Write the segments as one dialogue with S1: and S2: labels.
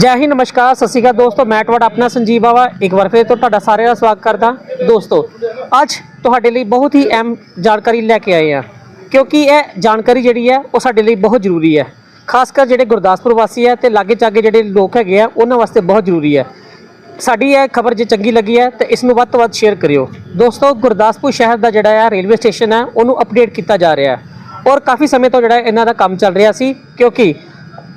S1: ਜੈ ਹਿੰਦ, ਨਮਸਕਾਰ, ਸਤਿ ਸ਼੍ਰੀ ਅਕਾਲ ਦੋਸਤੋ, ਮੈਂ ਤੁਹਾਡਾ ਆਪਣਾ ਸੰਜੀਵ ਬਾਵਾ। ਇੱਕ ਵਾਰ ਫਿਰ ਤੋਂ ਤੁਹਾਡਾ ਸਾਰਿਆਂ ਦਾ ਸਵਾਗਤ ਕਰਦਾ। ਦੋਸਤੋ, ਅੱਜ ਤੁਹਾਡੇ ਲਈ ਬਹੁਤ ਹੀ ਅਹਿਮ ਜਾਣਕਾਰੀ ਲੈ ਕੇ ਆਏ ਆ ਕਿਉਂਕਿ ਇਹ ਜਾਣਕਾਰੀ ਜਿਹੜੀ ਹੈ, ਉਹ ਸਾਡੇ ਲਈ ਬਹੁਤ ਜ਼ਰੂਰੀ ਹੈ। ਖਾਸ ਕਰ ਜਿਹੜੇ ਗੁਰਦਾਸਪੁਰ ਵਾਸੀ ਹੈ ਤੇ ਲਾਗੇ ਚਾਗੇ ਜਿਹੜੇ ਲੋਕ ਹੈਗੇ ਆ, ਉਹਨਾਂ ਵਾਸਤੇ ਬਹੁਤ ਜ਼ਰੂਰੀ ਹੈ। ਸਾਡੀ ਇਹ ਖਬਰ ਜੇ ਚੰਗੀ ਲੱਗੀ ਹੈ, ਤਾਂ ਇਸ ਨੂੰ ਵੱਧ ਤੋਂ ਵੱਧ ਸ਼ੇਅਰ ਕਰਿਓ। ਦੋਸਤੋ, ਗੁਰਦਾਸਪੁਰ ਸ਼ਹਿਰ ਦਾ ਜਿਹੜਾ ਹੈ ਰੇਲਵੇ ਸਟੇਸ਼ਨ ਹੈ, ਉਹਨੂੰ ਅਪਡੇਟ ਕੀਤਾ ਜਾ ਰਿਹਾ ਹੈ। ਔਰ ਕਾਫੀ ਸਮੇਂ ਤੋਂ ਜਿਹੜਾ ਇਹਨਾਂ ਦਾ ਕੰਮ ਚੱਲ ਰਿਹਾ ਸੀ, ਕਿਉਂਕਿ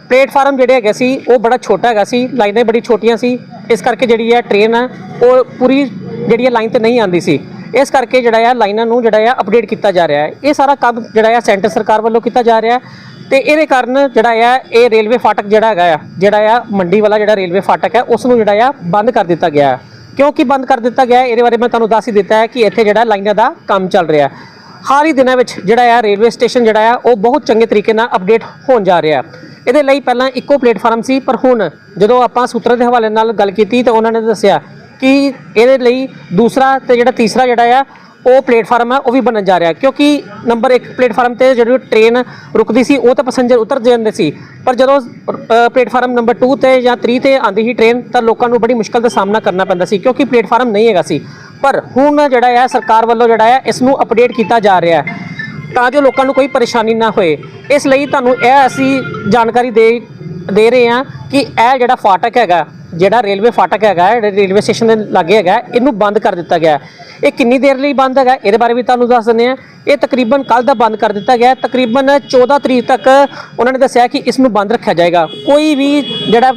S1: ਪਲੇਟਫਾਰਮ ਜਿਹੜੇ ਹੈਗੇ ਸੀ, ਉਹ ਬੜਾ ਛੋਟਾ ਹੈਗਾ ਸੀ, ਲਾਈਨਾਂ ਬੜੀ ਛੋਟੀਆਂ ਸੀ, ਇਸ ਕਰਕੇ ਜਿਹੜੀ ਹੈ ਟ੍ਰੇਨ ਆ, ਉਹ ਪੂਰੀ ਜਿਹੜੀ ਹੈ ਲਾਈਨ ਤੇ ਨਹੀਂ ਆਉਂਦੀ ਸੀ। ਇਸ ਕਰਕੇ ਜਿਹੜਾ ਆ ਲਾਈਨਾਂ ਨੂੰ ਜਿਹੜਾ ਆ ਅਪਡੇਟ ਕੀਤਾ ਜਾ ਰਿਹਾ ਹੈ। ਇਹ ਸਾਰਾ ਕੰਮ ਜਿਹੜਾ ਆ ਸੈਂਟਰ ਸਰਕਾਰ ਵੱਲੋਂ ਕੀਤਾ ਜਾ ਰਿਹਾ ਹੈ ਤੇ ਇਹਦੇ ਕਾਰਨ ਜਿਹੜਾ ਆ ਇਹ ਰੇਲਵੇ ਫਾਟਕ ਜਿਹੜਾ ਹੈਗਾ ਆ, ਜਿਹੜਾ ਆ ਮੰਡੀ ਵਾਲਾ ਜਿਹੜਾ ਰੇਲਵੇ ਫਾਟਕ ਹੈ, ਉਸ ਨੂੰ ਜਿਹੜਾ ਆ ਬੰਦ ਕਰ ਦਿੱਤਾ ਗਿਆ ਹੈ। ਕਿਉਂ ਬੰਦ ਕਰ ਦਿੱਤਾ ਗਿਆ ਇਹਦੇ ਬਾਰੇ ਮੈਂ ਤੁਹਾਨੂੰ ਦੱਸ ਹੀ ਦਿੱਤਾ ਹੈ ਕਿ ਇੱਥੇ ਜਿਹੜਾ ਲਾਈਨਾਂ ਦਾ ਕੰਮ ਚੱਲ ਰਿਹਾ ਹੈ। ਹਾਲ ਹੀ ਦਿਨਾਂ ਵਿੱਚ ਜਿਹੜਾ ਆ ਰੇਲਵੇ ਸਟੇਸ਼ਨ ਜਿਹੜਾ ਆ, ਉਹ ਬਹੁਤ ਚੰਗੇ ਤਰੀਕੇ ਨਾਲ ਅਪਡੇਟ ਹੋਣ ਜਾ ਰਿਹਾ ਹੈ। ਇਹਦੇ ਲਈ ਪਹਿਲਾਂ ਇੱਕੋ ਪਲੇਟਫਾਰਮ ਸੀ, ਪਰ ਹੁਣ ਜਦੋਂ ਆਪਾਂ ਸੂਤਰਾਂ ਦੇ ਹਵਾਲੇ ਨਾਲ ਗੱਲ ਕੀਤੀ ਤਾਂ ਉਹਨਾਂ ਨੇ ਦੱਸਿਆ ਕਿ ਇਹਦੇ ਲਈ ਦੂਸਰਾ ਤੇ ਜਿਹੜਾ ਤੀਸਰਾ ਜਿਹੜਾ ਆ, ਉਹ ਪਲੇਟਫਾਰਮ ਹੈ ਉਹ ਵੀ ਬਣਨ ਜਾ ਰਿਹਾ। ਕਿਉਂਕਿ ਨੰਬਰ 1 ਪਲੇਟਫਾਰਮ ਤੇ ਜਿਹੜੀ ਟ੍ਰੇਨ ਰੁਕਦੀ ਸੀ, ਉਹ ਤਾਂ ਪੈਸੇਂਜਰ ਉਤਰ ਜਾਂਦੇ ਸੀ। ਪਰ ਜਦੋਂ ਪਲੇਟਫਾਰਮ ਨੰਬਰ 2 ਤੇ ਜਾਂ 3 ਤੇ ਆਂਦੀ ਸੀ ਟ੍ਰੇਨ, ਤਾਂ ਲੋਕਾਂ ਨੂੰ ਬੜੀ ਮੁਸ਼ਕਲ ਦਾ ਸਾਹਮਣਾ ਕਰਨਾ ਪੈਂਦਾ ਸੀ, ਕਿਉਂਕਿ ਪਲੇਟਫਾਰਮ ਨਹੀਂ ਹੈਗਾ ਸੀ। ਪਰ ਹੁਣ ਜਿਹੜਾ ਹੈ ਸਰਕਾਰ ਵੱਲੋਂ ਜਿਹੜਾ ਹੈ ਇਸ ਨੂੰ ਅਪਡੇਟ ਕੀਤਾ ਜਾ ਰਿਹਾ। ਹੈ ਤਾਂ ਜੋ ਲੋਕਾਂ ਨੂੰ ਕੋਈ ਪਰੇਸ਼ਾਨੀ ਨਾ ਹੋਏ। ਇਸ ਲਈ ਤੁਹਾਨੂੰ ਇਹ ਅਸੀਂ ਜਾਣਕਾਰੀ ਦੇ ਦੇ ਰਹੇ ਹਾਂ ਕਿ ਇਹ ਜਿਹੜਾ ਫਾਟਕ ਹੈਗਾ, ਜਿਹੜਾ ਰੇਲਵੇ ਫਾਟਕ ਹੈਗਾ, ਜਿਹੜਾ ਰੇਲਵੇ ਸਟੇਸ਼ਨ ਦੇ ਲਾਗੇ ਹੈਗਾ, ਇਹਨੂੰ ਬੰਦ ਕਰ ਦਿੱਤਾ ਗਿਆ ਇਹ ਕਿੰਨੀ ਦੇਰ ਲਈ ਬੰਦ ਹੈਗਾ, ਇਹਦੇ ਬਾਰੇ ਵੀ ਤੁਹਾਨੂੰ ਦੱਸ ਦਿੰਦੇ ਹਾਂ। ਇਹ ਤਕਰੀਬਨ ਕੱਲ ਦਾ ਬੰਦ ਕਰ ਦਿੱਤਾ ਗਿਆ ਤਕਰੀਬਨ 14 ਤਰੀਕ ਤੱਕ ਉਹਨਾਂ ਨੇ ਦੱਸਿਆ ਕਿ ਇਸ ਨੂੰ ਬੰਦ ਰੱਖਿਆ ਜਾਏਗਾ। ਕੋਈ ਵੀ ਜਿਹੜਾ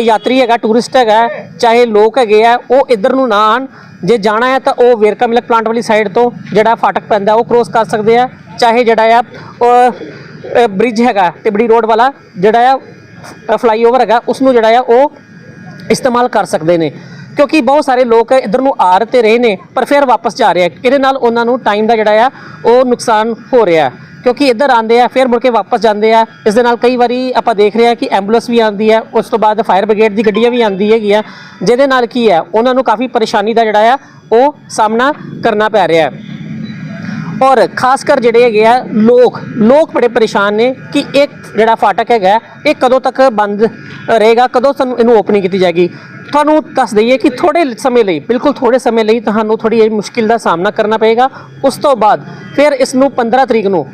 S1: ਯਾਤਰੀ ਹੈਗਾ ਟੂਰਿਸਟ ਹੈਗਾ, ਚਾਹੇ ਲੋਕ ਹੈਗੇ ਆ, ਉਹ ਇੱਧਰ ਨੂੰ ਨਾ ਆਣ ਜੇ ਜਾਣਾ ਹੈ ਤਾਂ ਉਹ ਵੇਰਕਾ ਮਿਲਕ ਪਲਾਂਟ ਵਾਲੀ ਸਾਈਡ ਤੋਂ ਜਿਹੜਾ ਫਾਟਕ ਪੈਂਦਾ, ਉਹ ਕ੍ਰੋਸ ਕਰ ਸਕਦੇ ਆ। ਚਾਹੇ ਜਿਹੜਾ ਆ ਬ੍ਰਿਜ ਹੈਗਾ, ਤਿਬੜੀ ਰੋਡ ਵਾਲਾ, ਜਿਹੜਾ ਆ ਫਲਾਈਓਵਰ ਹੈਗਾ ਉਸ ਨੂੰ ਜਿਹੜਾ ਆ, ਉਹ ਇਸਤੇਮਾਲ ਕਰ ਸਕਦੇ ਨੇ। ਕਿਉਂਕਿ ਬਹੁਤ ਸਾਰੇ ਲੋਕ ਇੱਧਰ ਨੂੰ ਆ ਰਹੇ ਤੇ ਰਹੇ ਨੇ, ਪਰ ਫਿਰ ਵਾਪਸ ਜਾ ਰਹੇ ਆ। ਇਹਦੇ ਨਾਲ ਉਹਨਾਂ ਨੂੰ ਟਾਈਮ ਦਾ ਜਿਹੜਾ ਆ, ਉਹ ਨੁਕਸਾਨ ਹੋ ਰਿਹਾ। ਕਿਉਂਕਿ ਇੱਧਰ ਆਉਂਦੇ ਆ, ਫਿਰ ਮੁੜ ਕੇ ਵਾਪਸ ਜਾਂਦੇ ਆ। ਇਸ ਦੇ ਨਾਲ ਕਈ ਵਾਰੀ ਆਪਾਂ ਦੇਖ ਰਹੇ ਆ ਕਿ ਐਂਬੂਲੈਂਸ ਵੀ ਆਉਂਦੀ ਹੈ ਉਸ ਤੋਂ ਬਾਅਦ ਫਾਇਰ ਬ੍ਰਿਗੇਡ ਦੀ ਗੱਡੀਆਂ ਵੀ ਆਉਂਦੀ ਹੈਗੀਆਂ ਜਿਹਦੇ ਨਾਲ ਕੀ ਹੈ ਉਹਨਾਂ ਨੂੰ ਕਾਫੀ ਪਰੇਸ਼ਾਨੀ ਦਾ ਜਿਹੜਾ ਆ, ਉਹ ਸਾਹਮਣਾ ਕਰਨਾ ਪੈ ਰਿਹਾ ਹੈ। ਔਰ ਖਾਸ ਕਰ ਜਿਹੜੇ ਹੈਗੇ ਆ ਲੋਕ ਲੋਕ ਬੜੇ ਪਰੇਸ਼ਾਨ ਨੇ ਕਿ ਇੱਕ ਜਿਹੜਾ ਫਾਟਕ ਹੈਗਾ, ਇਹ ਕਦੋਂ ਤੱਕ ਬੰਦ ਰਹੇਗਾ, ਕਦੋਂ ਸਾਨੂੰ ਇਹਨੂੰ ਓਪਨਿੰਗ ਕੀਤੀ ਜਾਏਗੀ। ਤੁਹਾਨੂੰ ਦੱਸ ਦਈਏ ਕਿ ਥੋੜੇ ਸਮੇਂ ਲਈ, ਬਿਲਕੁਲ ਥੋੜੇ ਸਮੇਂ ਲਈ ਤੁਹਾਨੂੰ ਥੋੜੀ ਜਿਹੀ ਮੁਸ਼ਕਿਲ ਦਾ ਸਾਹਮਣਾ ਕਰਨਾ ਪਏਗਾ। ਉਸ ਤੋਂ ਬਾਅਦ ਫਿਰ ਇਸ ਨੂੰ 15 ਤਰੀਕ ਨੂੰ,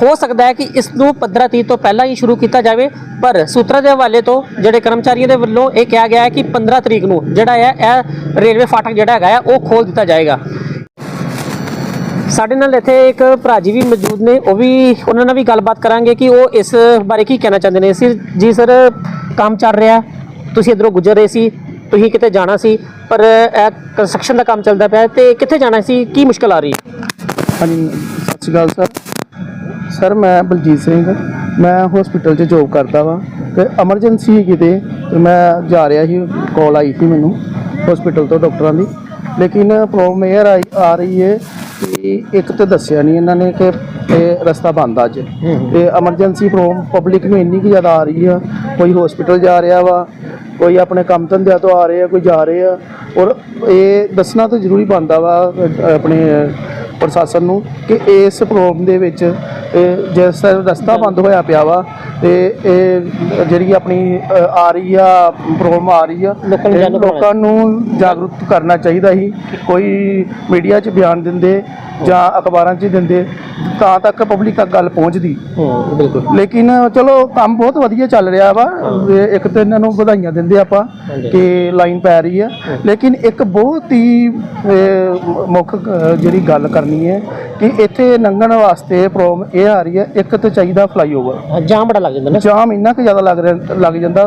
S1: ਹੋ ਸਕਦਾ ਹੈ ਕਿ ਇਸ ਨੂੰ 15 ਤਰੀਕ ਤੋਂ ਪਹਿਲਾਂ ਹੀ ਸ਼ੁਰੂ ਕੀਤਾ ਜਾਵੇ, ਪਰ ਸੂਤਰਾਂ ਦੇ ਹਵਾਲੇ ਤੋਂ ਜਿਹੜੇ ਕਰਮਚਾਰੀਆਂ ਦੇ ਵੱਲੋਂ ਇਹ ਕਿਹਾ ਗਿਆ ਹੈ ਕਿ 15 ਤਰੀਕ ਨੂੰ ਜਿਹੜਾ ਹੈ, ਇਹ ਰੇਲਵੇ ਫਾਟਕ ਜਿਹੜਾ ਹੈਗਾ ਹੈ, ਉਹ ਖੋਲ ਦਿੱਤਾ ਜਾਏਗਾ। ਸਾਡੇ ਨਾਲ ਇੱਥੇ ਇੱਕ ਭਰਾ ਜੀ ਵੀ ਮੌਜੂਦ ਨੇ, ਉਹ ਵੀ ਉਹਨਾਂ ਨਾਲ ਵੀ ਗੱਲਬਾਤ ਕਰਾਂਗੇ ਕਿ ਉਹ ਇਸ ਬਾਰੇ ਕੀ ਕਹਿਣਾ ਚਾਹੁੰਦੇ ਨੇ। ਸੀ ਜੀ ਸਰ, ਕੰਮ ਚੱਲ ਰਿਹਾ, ਤੁਸੀਂ ਇਧਰੋਂ ਗੁਜ਼ਰ ਰਹੇ ਸੀ, ਤੁਸੀਂ ਕਿਤੇ ਜਾਣਾ ਸੀ, ਪਰ ਇਹ ਕੰਸਟਰਕਸ਼ਨ ਦਾ ਕੰਮ ਚੱਲਦਾ ਪਿਆ ਤੇ ਕਿੱਥੇ ਜਾਣਾ ਸੀ, ਕੀ ਮੁਸ਼ਕਲ ਆ ਰਹੀ
S2: ਹਾਂਜੀ, ਸਤਿ ਸ਼੍ਰੀ ਅਕਾਲ ਸਰ। ਸਰ, ਮੈਂ ਬਲਜੀਤ ਸਿੰਘ, ਮੈਂ ਹਸਪੀਟਲ 'ਚ ਜੋਬ ਕਰਦਾ ਵਾਂ ਤੇ ਐਮਰਜੈਂਸੀ ਕਿਤੇ, ਤੇ ਮੈਂ ਜਾ ਰਿਹਾ ਸੀ ਕਾਲ ਆਈ ਸੀ ਮੈਨੂੰ ਹਸਪੀਟਲ ਤੋਂ ਡਾਕਟਰਾਂ ਦੀ। ਲੇਕਿਨ ਪ੍ਰੋਬਲਮ ਇਹ ਆਈ ਆ ਰਹੀ ਹੈ ਇੱਕ ਤੇ ਦੱਸਿਆ ਨਹੀਂ ਇਹਨਾਂ ਨੇ ਕਿ ਇਹ ਰਸਤਾ ਬੰਦ ਆ ਅੱਜ। ਤੇ ਐਮਰਜੈਂਸੀ ਪ੍ਰੋਬਲਮ ਪਬਲਿਕ ਨੂੰ ਇੰਨੀ ਕਿ ਜ਼ਿਆਦਾ ਆ ਰਹੀ ਆ। ਕੋਈ ਹਸਪੀਟਲ ਜਾ ਰਿਹਾ ਵਾ, ਕੋਈ ਆਪਣੇ ਕੰਮ ਧੰਦਿਆਂ ਤੋਂ ਆ ਰਹੇ ਆ, ਕੋਈ ਜਾ ਰਹੇ ਆ। ਔਰ ਇਹ ਦੱਸਣਾ ਤਾਂ ਜ਼ਰੂਰੀ ਬਣਦਾ ਵਾ ਆਪਣੇ ਪ੍ਰਸ਼ਾਸਨ ਨੂੰ ਕਿ ਇਸ ਪ੍ਰੋਬਲਮ ਦੇ ਵਿੱਚ ਇਹ ਜਿਸ ਰਸਤਾ ਬੰਦ ਹੋਇਆ ਪਿਆ ਵਾ ਤੇ ਇਹ ਜਿਹੜੀ ਆਪਣੀ ਆ ਰਹੀ ਆ ਪ੍ਰੋਬਲਮ ਆ ਰਹੀ ਆ
S1: ਲੋਕਾਂ ਨੂੰ
S2: ਇਹ
S1: ਜਾਣੂ ਕਰਵਾਉਣਾ।
S2: ਲੋਕਾਂ ਨੂੰ ਜਾਗਰੂਕ ਕਰਨਾ ਚਾਹੀਦਾ ਸੀ। ਕੋਈ ਮੀਡੀਆ 'ਚ ਬਿਆਨ ਦਿੰਦੇ ਜਾਂ ਅਖਬਾਰਾਂ 'ਚ ਦਿੰਦੇ ਤਾਂ ਤੱਕ ਪਬਲਿਕ ਤੱਕ ਗੱਲ ਪਹੁੰਚਦੀ।
S1: ਬਿਲਕੁਲ।
S2: ਲੇਕਿਨ ਚਲੋ ਕੰਮ ਬਹੁਤ ਵਧੀਆ ਚੱਲ ਰਿਹਾ ਵਾ। ਇੱਕ ਤਾਂ ਇਹਨਾਂ ਨੂੰ ਵਧਾਈਆਂ ਦਿੰਦੇ ਆਪਾਂ। ਕਿ ਲਾਈਨ ਪੈ ਰਹੀ ਹੈ। ਲੇਕਿਨ ਇੱਕ ਬਹੁਤ ਹੀ ਮੁੱਖ ਜਿਹੜੀ ਗੱਲ ਕਰਨੀ ਹੈ ਕਿ ਇੱਥੇ ਲੰਘਣ ਵਾਸਤੇ ਪ੍ਰੋਬਲਮ ਇਹ ਆ ਰਹੀ ਹੈ ਇੱਕ ਤਾਂ ਚਾਹੀਦਾ ਫਲਾਈਓਵਰ
S1: ਜਾਮ ਬੜਾ ਲੱਗ ਜਾਂਦਾ ਨਾ
S2: ਜਾਮ ਇੰਨਾ ਕੁ ਜ਼ਿਆਦਾ ਲੱਗ ਰਿਹਾ ਲੱਗ ਜਾਂਦਾ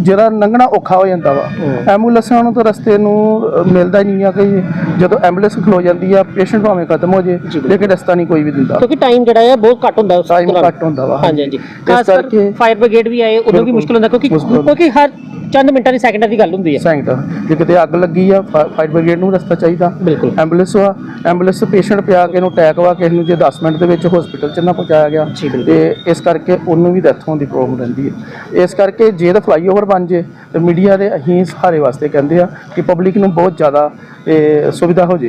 S2: ਜਿਹੜਾ ਲੰਘਣਾ ਔਖਾ ਹੋ ਜਾਂਦਾ ਵਾ ਐਂਬੂਲੈਂਸਾਂ ਨੂੰ ਤਾਂ ਰਸਤੇ ਨੂੰ ਅ, ਮਿਲਦਾ ਹੀ ਨਹੀਂ ਆ ਕਿ ਜਦੋਂ ਐਂਬੂਲੈਂਸ ਖਲੋ ਜਾਂਦੀ ਆ ਪੇਸ਼ੈਂਟ ਭਾਵੇਂ ਖਤਮ ਹੋ ਜੇ ਲੇਕਿਨ ਰਸਤਾ ਨਹੀਂ ਕੋਈ ਵੀ ਦਿੰਦਾ
S1: ਕਿਉਂਕਿ ਟਾਈਮ ਜਿਹੜਾ ਹੈ ਬਹੁਤ ਘੱਟ ਹੁੰਦਾ ਉਸ
S2: ਟਾਈਮ
S1: ਦੌਰਾਨ।
S2: ਘੱਟ ਹੁੰਦਾ ਵਾ
S1: ਹਾਂਜੀ ਹਾਂਜੀ
S2: ਇਸ
S1: ਖਾਸ ਕਰ
S2: ਕਰਕੇ
S1: ਫਾਇਰ ਬ੍ਰਿਗੇਡ ਵੀ ਆਏ ਉਦੋਂ ਵੀ
S2: ਬਿਲਕੁਲ।
S1: ਮੁਸ਼ਕਲ ਹੁੰਦਾ ਕਿਉਂਕਿ
S2: ਮੁਸ਼ਕਿਲ।
S1: ਕਿਉਂਕਿ ਹਰ ਚੰਦ ਮਿੰਟਾਂ ਦੀ ਸੈਕਿੰਡਾਂ ਦੀ ਗੱਲ ਹੁੰਦੀ ਹੈ।
S2: ਸੈਂਕਟਰ ਜੇ ਕਿਤੇ ਅੱਗ ਲੱਗੀ ਆ ਫਾਇਰ ਬ੍ਰਿਗੇਡ ਨੂੰ ਰਸਤਾ ਚਾਹੀਦਾ।
S1: ਬਿਲਕੁਲ।
S2: ਐਂਬੂਲੈਂਸ ਵਾ ਐਂਬੂਲੈਂਸ ਪੇਸ਼ੈਂਟ ਪਿਆ ਕੇ ਇਹਨੂੰ ਅਟੈਕ ਵਾ ਕਿਸੇ ਨੂੰ ਜੇ 10 ਮਿੰਟ ਦੇ ਵਿੱਚ ਹਸਪੀਟਲ 'ਚ ਨਾ ਪਹੁੰਚਾਇਆ ਗਿਆ
S1: ਜੀ, ਬਿਲਕੁਲ।
S2: ਤੇ ਇਸ ਕਰਕੇ ਉਹਨੂੰ ਵੀ ਡੈਥ ਹੋਣ ਦੀ ਪ੍ਰੋਬਲਮ ਰਹਿੰਦੀ ਹੈ। ਇਸ ਕਰਕੇ ਜੇ ਤਾਂ ਫਲਾਈਓਵਰ ਬਣ ਜੇ ਤੇ ਮੀਡੀਆ ਦੇ ਅਸੀਂ ਸਹਾਰੇ ਵਾਸਤੇ ਕਹਿੰਦੇ ਆ ਕਿ ਪਬਲਿਕ ਨੂੰ ਬਹੁਤ ਜ਼ਿਆਦਾ ਇਹ ਸੁਵਿਧਾ ਹੋ ਜੇ।